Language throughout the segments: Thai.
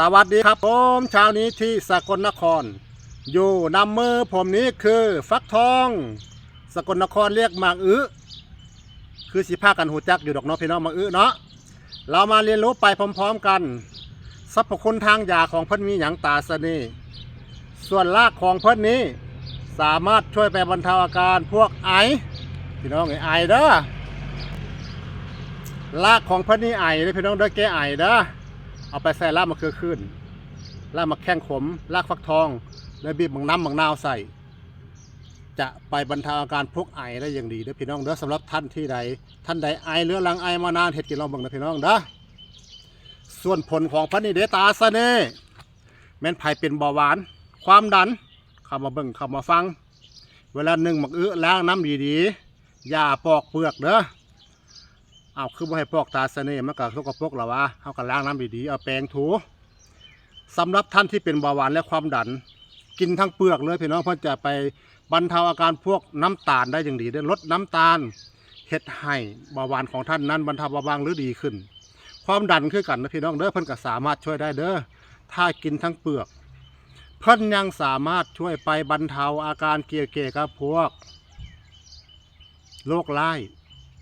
สวัสดีครับผมเช้านี้ที่สกลนคร อยู่นำมือผมนี้คือฟักทอง สกลนครเรียกหมากอื้อคือสิพากันหูจักอยู่ดอกเนาะพี่น้องหมากอื้อเนาะเรามาเรียนรู้ไปพร้อมๆกันสรรพคุณทางยาของเพิ่นมีหยังตาสนีส่วนรากของเพิ่นนี้ สามารถช่วยไปบรรเทาอาการพวกไอพี่น้องไอไอเด้อรากของเพิ่นนี่ไอเลยพี่น้องเด้อแก้ไอเด้อ เอาไปใส่ลาบมะเขือขึ้นลาบมะแข้งขมลากฟักทอง แล้วบีบบังน้ำบังนาวใส่ จะไปบรรเทาอาการพวกไอได้อย่างดีเด้อพี่น้องเด้อสำหรับท่านที่ใดท่านใดไอเรื้อรังไอมานานเห็ดกินลองบิ่งนะพี่น้องเด้อส่วนผลของพันนี่เดตาสะเน่แม่นไผเป็นเบาหวาน ความดันเข้ามาเบิ่งเข้ามาฟัง เวลาหนึ่งหมักอื้อล้างน้ำดีๆอย่าปอกเปลือกเด้อ เอาคือบ่ให้พอกตาเสน่ห์มันก็สกปรกแล้ววะเฮาก็ล้างน้ำดีๆเอาแปรงถูสำหรับท่านที่เป็นเบาหวานและความดัน กินทั้งเปลือกเลยพี่น้องเพื่อจะไปบรรเทาอาการพวกน้ำตาลได้อย่างดีได้ลดน้ำตาลเฮ็ดให้เบาหวานของท่านนั้นบรรเทาเบาบางหรือดีขึ้น ความดันคือกันนะพี่น้องเด้อเพิ่นก็สามารถช่วยได้เด้อถ้ากินทั้งเปลือก เพิ่นยังสามารถช่วยไปบรรเทาอาการเกี่ยวเกยวกับพวกโรคไร้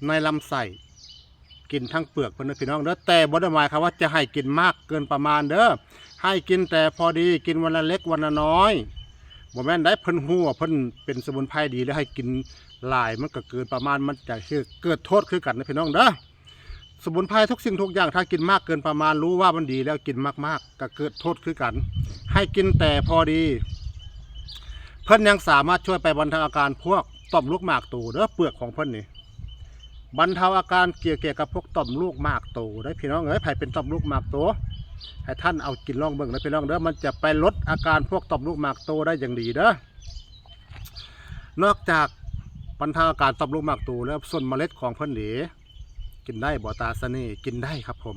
ในลำไส้ กินทั้งเปลือกเพื่อนพี่น้องเด้อแต่บ่ได้หมายความว่าจะให้กินมากเกินประมาณเด้อให้กินแต่พอดีกินวันละเล็กวันละน้อยบ่แม่นได้เพิ่นฮู้ว่าเพิ่นเป็นสมุนไพรดีแล้วให้กินหลายมันก็เกินประมาณมันจะคือเกิดโทษคือกันนะพี่น้องเด้อสมุนไพรทุกสิ่งทุกอย่างถ้ากินมากเกินประมาณรู้ว่ามันดีแล้วกินมากๆ ก็เกิดโทษคือกัน ให้กินแต่พอดี เพิ่นยังสามารถช่วยไปบรรเทาอาการพวกต่อมลูกหมากโตเด้อเปลือกของเพิ่นนี่ บรรเทาอาการเกี่ยวเกี่ยวกับพวกต่อมลูกหมากโตได้พี่น้องเอ้ยไผเป็นต่อมลูกหมากโตให้ท่านเอากินลองเบิ่งนะพี่น้องเด้อมันจะไปลดอาการพวกต่อมลูกหมากโตได้อย่างดีเด้อนอกจากบรรเทาอาการต่อมลูกหมากโตแล้วส่วนเมล็ดของเพิ่นเหลกินได้บ่ตาสนีกินได้ครับผม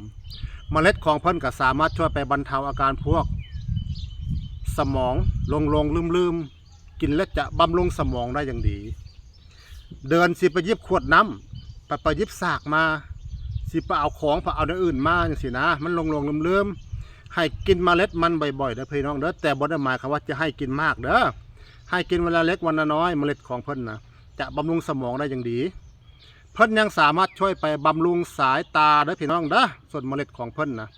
เมล็ดของเพิ่นก็สามารถช่วยไปบรรเทาอาการพวก สมองลงลงลืมลืมกินแล้วจะบำรุงสมองได้อย่างดี เดินสิไปยิบขวดน้ำ ไปไปยิบสากมาสิไปเอาของไปเอาอย่างอื่นมาอย่างสินะ มันลงลงลืมลืมๆให้กินเมล็ดมันบ่อยๆเด้อพี่น้องเด้อแต่บ่ได้หมายความว่าจะให้กินมากเด้อให้กินเวลาเล็กวันละน้อยเมล็ดของเพิ่นนะจะบำรุงสมองได้อย่างดี เพิ่นยังสามารถช่วยไปบำรุงสายตาเด้อพี่น้องเด้อส่วนเมล็ดของเพิ่นนะ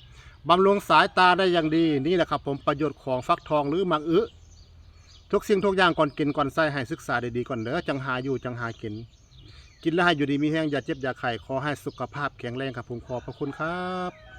บำรุงสายตาได้อย่างดีนี่แหละครับผมประโยชน์ของฟักทองหรือมังอึทุกสิ่งทุกอย่างก่อนกินก่อนใส่ให้ศึกษาดีๆก่อนเด้อจังหาอยู่จังหากิน กินแล้วให้อยู่ดีมีแห้งอย่าเจ็บอย่าไข้ขอให้สุขภาพแข็งแรงครับผมขอบพระคุณครับ